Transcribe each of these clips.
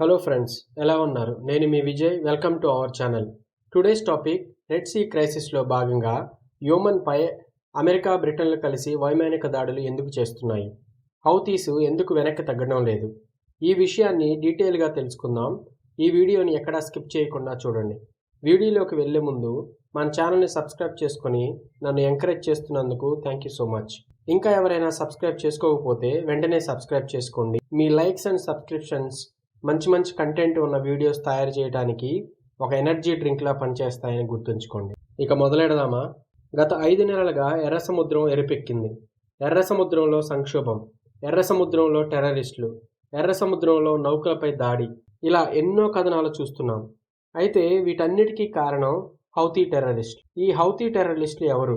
Hello friends ఎలా ఉన్నారు? నేను మీ Vijay welcome to our channel today's topic Red Sea క్రైసిస్లో భాగంగా యోమన్పై అమెరికా బ్రిటన్లు కలిసి వైమానిక దాడులు ఎందుకు చేస్తున్నాయి? హౌతీసు ఎందుకు వెనక్కి తగ్గడం లేదు? ఈ విషయాన్ని డీటెయిల్గా తెలుసుకుందాం. ఈ వీడియోని ఎక్కడా స్కిప్ చేయకుండా చూడండి. వీడియోలోకి వెళ్ళే ముందు మన ఛానల్ని సబ్స్క్రైబ్ చేసుకొని నన్ను ఎంకరేజ్ చేస్తున్నందుకు థ్యాంక్ యూ సో మచ్ ఇంకా ఎవరైనా సబ్స్క్రైబ్ చేసుకోకపోతే వెంటనే సబ్స్క్రైబ్ చేసుకోండి. మీ లైక్స్ అండ్ సబ్స్క్రిప్షన్స్ మంచి మంచి కంటెంట్ ఉన్న వీడియోస్ తయారు చేయడానికి ఒక ఎనర్జీ డ్రింక్లా పనిచేస్తాయని గుర్తుంచుకోండి. ఇక మొదలెడదామా? గత ఐదు నెలలుగా ఎర్ర సముద్రం ఎరిపెక్కింది. ఎర్ర సముద్రంలో సంక్షోభం ఎర్ర సముద్రంలో టెర్రరిస్టులు ఎర్ర సముద్రంలో నౌకలపై దాడి ఇలా ఎన్నో కథనాలు చూస్తున్నాం. అయితే వీటన్నిటికీ కారణం హౌతీ టెర్రరిస్ట్. ఈ హౌతీ టెర్రరిస్టులు ఎవరు?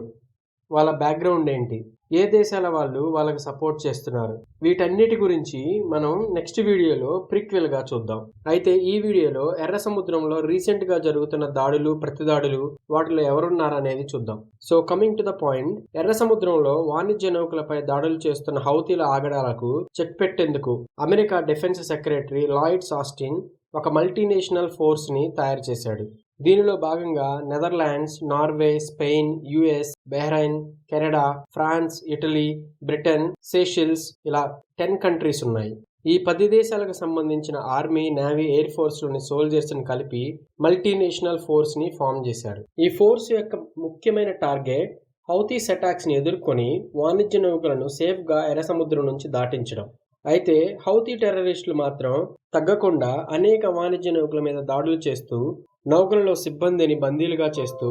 వాళ్ళ బ్యాక్గ్రౌండ్ ఏంటి? ఏ దేశాల వాళ్ళు వాళ్ళకి సపోర్ట్ చేస్తున్నారు? వీటన్నిటి గురించి మనం నెక్స్ట్ వీడియోలో ప్రిక్వెల్గా చూద్దాం. అయితే ఈ వీడియోలో ఎర్ర సముద్రంలో రీసెంట్గా జరుగుతున్న దాడులు ప్రతిదాడులు వాటిలో ఎవరున్నారనేది చూద్దాం. So coming to the point ఎర్ర సముద్రంలో వాణిజ్య నౌకలపై దాడులు చేస్తున్న హౌతీల ఆగడాలకు చెక్ పెట్టేందుకు America defence secretary Lloyds Austin ఒక మల్టీనేషనల్ ఫోర్స్ని తయారు చేశాడు. దీనిలో భాగంగా Netherlands Norway Spain US Bahrain Canada France Italy Britain Seychelles ఇలా టెన్ కంట్రీస్ ఉన్నాయి. ఈ పది దేశాలకు సంబంధించిన ఆర్మీ నేవీ ఎయిర్ ఫోర్స్లోని సోల్జర్స్ని కలిపి మల్టీనేషనల్ ఫోర్స్ని ఫామ్ చేశారు. ఈ ఫోర్స్ యొక్క ముఖ్యమైన టార్గెట్ హౌతీస్ అటాక్స్ని ఎదుర్కొని వాణిజ్య నౌకలను సేఫ్గా ఎర్ర సముద్రం నుంచి దాటించడం. అయితే హౌతీ టెర్రరిస్టులు మాత్రం తగ్గకుండా అనేక వాణిజ్య నౌకల మీద దాడులు చేస్తూ నౌకలలో సిబ్బందిని బందీలుగా చేస్తూ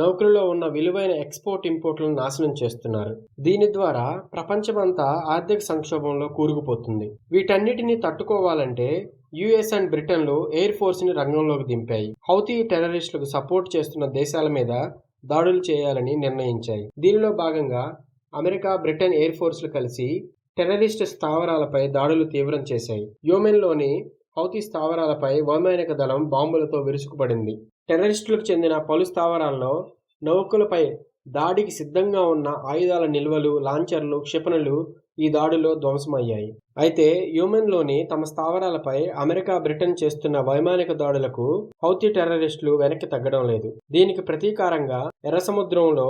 నౌకలలో ఉన్న విలువైన ఎక్స్పోర్ట్ ఇంపోర్ట్లను నాశనం చేస్తున్నారు. దీని ద్వారా ప్రపంచమంతా ఆర్థిక సంక్షోభంలో కూరుకుపోతుంది. వీటన్నిటిని తట్టుకోవాలంటే యుఎస్ అండ్ బ్రిటన్లు ఎయిర్ ఫోర్స్ని రంగంలోకి దింపాయి. హౌతీ టెర్రరిస్టులకు సపోర్ట్ చేస్తున్న దేశాల మీద దాడులు చేయాలని నిర్ణయించాయి. దీనిలో భాగంగా అమెరికా బ్రిటన్ ఎయిర్ ఫోర్స్లు కలిసి టెర్రరిస్ట్ స్థావరాలపై దాడులు తీవ్రం చేశాయి. యోమెన్లోని హౌతీ స్థావరాలపై వైమానిక దళం బాంబులతో విరుచుకుపడింది. టెర్రరిస్టులకు చెందిన పలు స్థావరాల్లో నౌకలపై దాడికి సిద్ధంగా ఉన్న ఆయుధాల నిల్వలు లాంచర్లు క్షిపణులు ఈ దాడిలో ధ్వంసమయ్యాయి. అయితే యూమెన్లోని తమ స్థావరాలపై అమెరికా బ్రిటన్ చేస్తున్న వైమానిక దాడులకు హౌతీ టెర్రరిస్టులు వెనక్కి తగ్గడం లేదు. దీనికి ప్రతీకారంగా ఎర్ర సముద్రంలో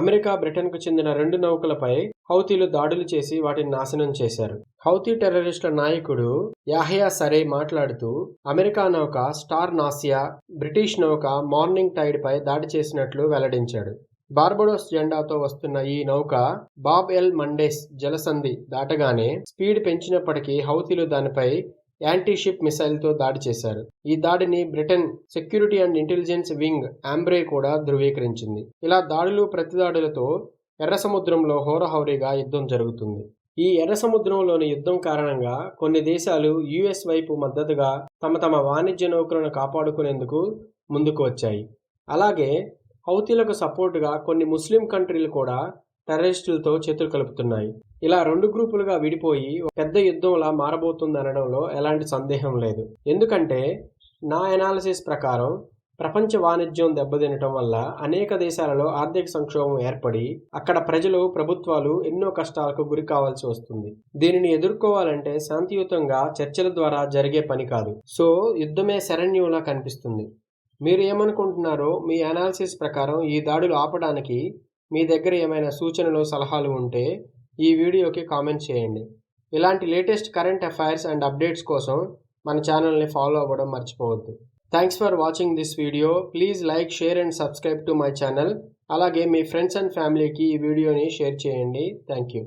అమెరికా బ్రిటన్కు చెందిన రెండు నౌకలపై హౌతీలు దాడులు చేసి వాటిని నాశనం చేశారు. హౌతీ టెర్రరిస్టుల నాయకుడు యాహయా సరే మాట్లాడుతూ అమెరికా నౌక స్టార్ నాసియా బ్రిటిష్ నౌక మార్నింగ్ టైడ్ పై దాడి చేసినట్లు వెల్లడించాడు. బార్బడోస్ జెండాతో వస్తున్న ఈ నౌక బాబ్ ఎల్ మండేస్ జలసంధి దాటగానే స్పీడ్ పెంచినప్పటికీ హౌతీలు దానిపై యాంటీ షిప్ మిసైల్తో దాడి చేశారు. ఈ దాడిని Britain security and intelligence wing Ambrey కూడా ధృవీకరించింది. ఇలా దాడులు ప్రతిదాడులతో ఎర్ర సముద్రంలో హోరహౌరీగా యుద్ధం జరుగుతుంది. ఈ ఎర్ర సముద్రంలోని యుద్ధం కారణంగా కొన్ని దేశాలు యుఎస్ వైపు మద్దతుగా తమ తమ వాణిజ్య నౌకలను కాపాడుకునేందుకు ముందుకు వచ్చాయి. అలాగే హౌతీలకు సపోర్టుగా కొన్ని ముస్లిం కంట్రీలు కూడా టెర్రరిస్టులతో చేతులు కలుపుతున్నాయి. ఇలా రెండు గ్రూపులుగా విడిపోయి పెద్ద యుద్ధంలా మారబోతుంది అనడంలో ఎలాంటి సందేహం లేదు. ఎందుకంటే నా ఎనాలిసిస్ ప్రకారం ప్రపంచ వాణిజ్యం దెబ్బతినటం వల్ల అనేక దేశాలలో ఆర్థిక సంక్షోభం ఏర్పడి అక్కడ ప్రజలు ప్రభుత్వాలు ఎన్నో కష్టాలకు గురి కావాల్సి వస్తుంది. దీనిని ఎదుర్కోవాలంటే శాంతియుతంగా చర్చల ద్వారా జరిగే పని కాదు. సో యుద్ధమే శరణ్యంలా కనిపిస్తుంది. మీరు ఏమనుకుంటున్నారో మీ అనాలిసిస్ ప్రకారం ఈ దాడులు ఆపడానికి మీ దగ్గర ఏమైనా సూచనలు సలహాలు ఉంటే ఈ వీడియోకి కామెంట్ చేయండి. ఇలాంటి latest current affairs and updates కోసం మన ఛానల్ని ఫాలో అవ్వడం మర్చిపోవద్దు. Thanks for watching this video. Please like share and subscribe to my channel. అలాగే మీ ఫ్రెండ్స్ అండ్ ఫ్యామిలీకి ఈ వీడియోని షేర్ చేయండి. Thank you.